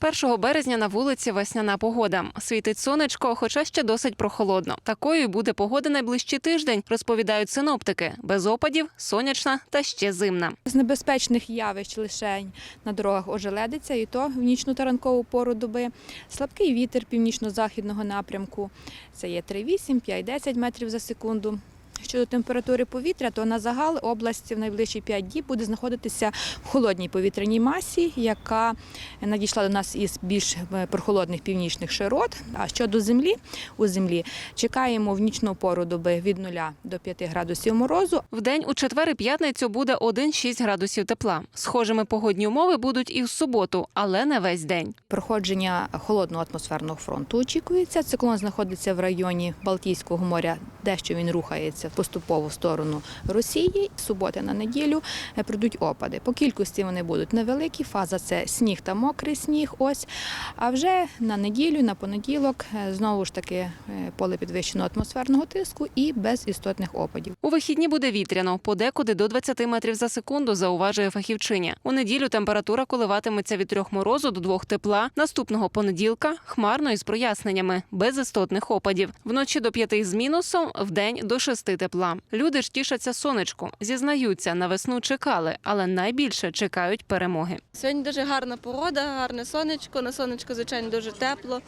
1 березня на вулиці весняна погода. Світить сонечко, хоча ще досить прохолодно. Такою буде погода найближчий тиждень, розповідають синоптики. Без опадів, сонячна та ще зимна. З небезпечних явищ лише на дорогах ожеледиться, і то в нічну та ранкову пору доби. Слабкий вітер північно-західного напрямку. Це є 3,8, 5-10 метрів за секунду. Щодо температури повітря, то на загал область в найближчі 5 діб буде знаходитися в холодній повітряній масі, яка надійшла до нас із більш е, прохолодних північних широт. А щодо землі, у землі чекаємо в нічну пору доби від 0 до 5 градусів морозу, Вдень у четвер і п'ятницю буде 1-6 градусів тепла. Схожими погодні умови будуть і в суботу, але не весь день. Проходження холодного атмосферного фронту очікується. Циклон знаходиться в районі Балтійського моря, дещо він рухається поступово в сторону Росії. З Суботи на неділю е, прийдуть опади. По кількості вони будуть невеликі. Фаза це сніг та мокрий сніг. Ось. А вже на неділю, на понеділок, е, знову ж таки е, поле підвищеного атмосферного тиску і без істотних опадів. У вихідні буде вітряно, подекуди до 20 метрів за секунду, зауважує фахівчиня. У неділю температура коливатиметься від трьох морозу до двох тепла. Наступного понеділка хмарно із проясненнями, без істотних опадів. Вночі до п'яти з мінусом, вдень до шести тепла. Люди ж тішаться сонечку. Зізнаються, на весну чекали, але найбільше чекають перемоги. Сьогодні дуже гарна погода, гарне сонечко. На сонечко, звичайно, дуже тепло.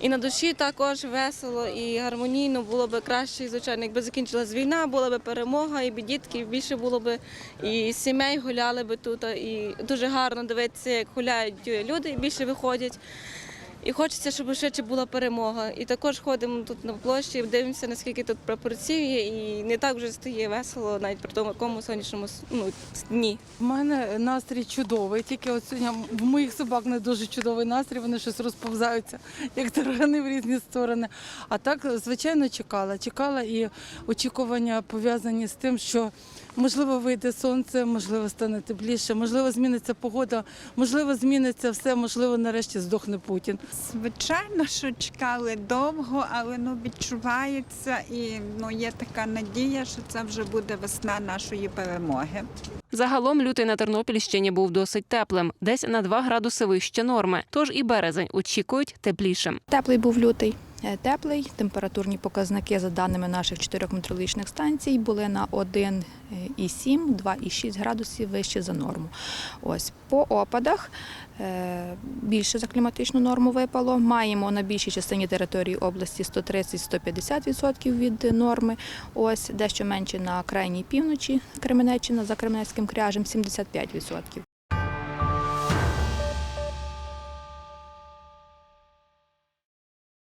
І на душі також весело і гармонійно було б краще, звичайно, якби закінчилась війна, була б перемога, і б дітки більше було б і сімей гуляли б тут. І дуже гарно дивитися, як гуляють люди, і більше виходять. І хочеться, щоб швидше була перемога. І також ходимо тут на площі, дивимося, наскільки тут прапорців є, і не так вже стає весело, навіть при тому якому сонячному ну, дні. У мене настрій чудовий, тільки от сьогодні в моїх собак не дуже чудовий настрій, вони щось розповзаються, як таргани в різні сторони. А так, звичайно, чекала. Чекала і очікування пов'язані з тим, що можливо вийде сонце, можливо, стане тепліше, можливо, зміниться погода, можливо, зміниться все, можливо, нарешті здохне Путін. Звичайно, що чекали довго, але ну відчувається і ну є така надія, що це вже буде весна нашої перемоги. Загалом лютий на Тернопільщині був досить теплим, десь на 2 градуси вище норми. Тож і березень очікують теплішим. Теплий був лютий. Е, Теплий, температурні показники за даними наших чотирьох метеорологічних станцій були на 1,7, 2,6 градусів вище за норму. Ось по опадах е, більше за кліматичну норму випало. Маємо на більшій частині території області 130-150% від норми. Ось дещо менше на крайній півночі Кременеччина за Кременецьким кряжем 75%.